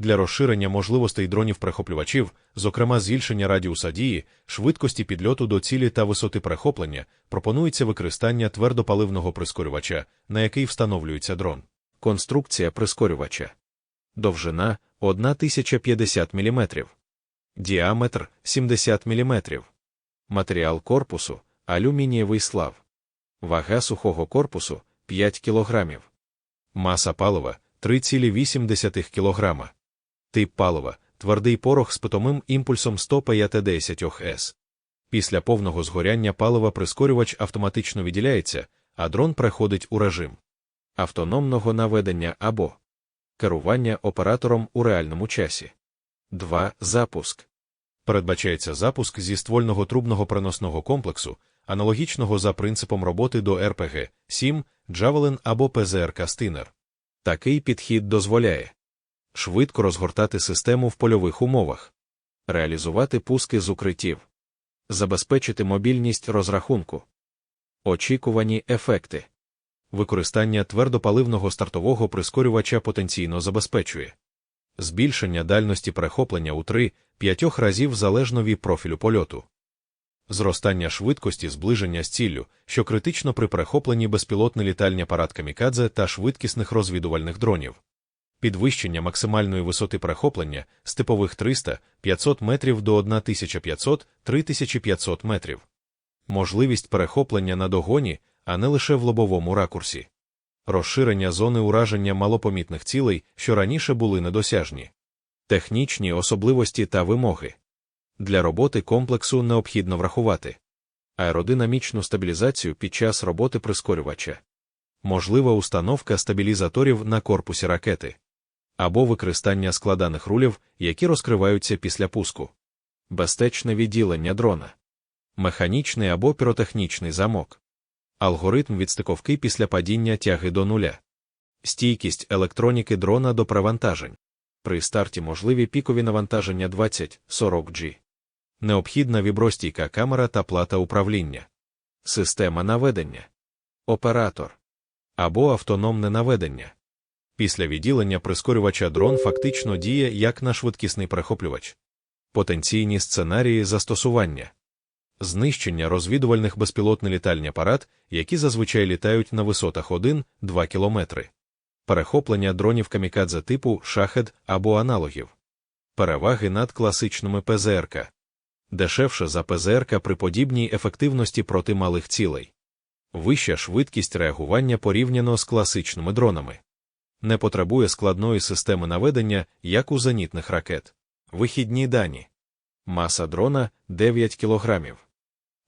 Для розширення можливостей дронів-прихоплювачів, зокрема збільшення радіуса дії, швидкості підльоту до цілі та висоти перехоплення, пропонується використання твердопаливного прискорювача, на який встановлюється дрон. Конструкція прискорювача. Довжина 1050 мм. Діаметр 70 мм. Матеріал корпусу алюмінієвий слав. Вага сухого корпусу 5 кг. Маса палива 3,8 кг. Тип палива твердий порох з питомим імпульсом 150 с Після повного згоряння палива прискорювач автоматично відділяється, а дрон переходить у режим автономного наведення або керування оператором у реальному часі. 2. Запуск. Передбачається запуск зі ствольного трубного переносного комплексу, аналогічного за принципом роботи до РПГ 7, Javelin або ПЗРК Стинер. Такий підхід дозволяє швидко розгортати систему в польових умовах, реалізувати пуски з укриттів, забезпечити мобільність розрахунку, очікувані ефекти. Використання твердопаливного стартового прискорювача потенційно забезпечує. Збільшення дальності перехоплення у 3-5 разів залежно від профілю польоту, зростання швидкості зближення з ціллю, що критично при перехопленні безпілотний літальний апарат камікадзе та швидкісних розвідувальних дронів, підвищення максимальної висоти перехоплення з типових 300-500 метрів до 1500-3500 метрів, можливість перехоплення на догоні, а не лише в лобовому ракурсі, розширення зони ураження малопомітних цілей, що раніше були недосяжні, технічні особливості та вимоги. Для роботи комплексу необхідно врахувати. Аеродинамічну стабілізацію під час роботи прискорювача, можлива установка стабілізаторів на корпусі ракети або використання складаних рулів, які розкриваються після пуску, безпечне відділення дрона, механічний або піротехнічний замок, алгоритм відстиковки після падіння тяги до нуля, стійкість електроніки дрона до перевантажень. При старті можливі пікові навантаження 20-40 G. Необхідна вібростійка камера та плата управління, система наведення, оператор. Або автономне наведення. Після відділення прискорювача дрон фактично діє як на швидкісний перехоплювач, потенційні сценарії застосування, знищення розвідувальних безпілотний літальний апарат, які зазвичай літають на висотах 1-2 км, перехоплення дронів камікадзе типу шахед або аналогів, переваги над класичними ПЗРК, дешевше за ПЗРК при подібній ефективності проти малих цілей, вища швидкість реагування порівняно з класичними дронами не потребує складної системи наведення, як у зенітних ракет. Вихідні дані. Маса дрона 9 кг.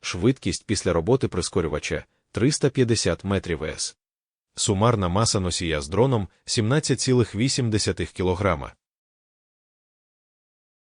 Швидкість після роботи прискорювача 350 метрів с. Сумарна маса носія з дроном 17,8 кг.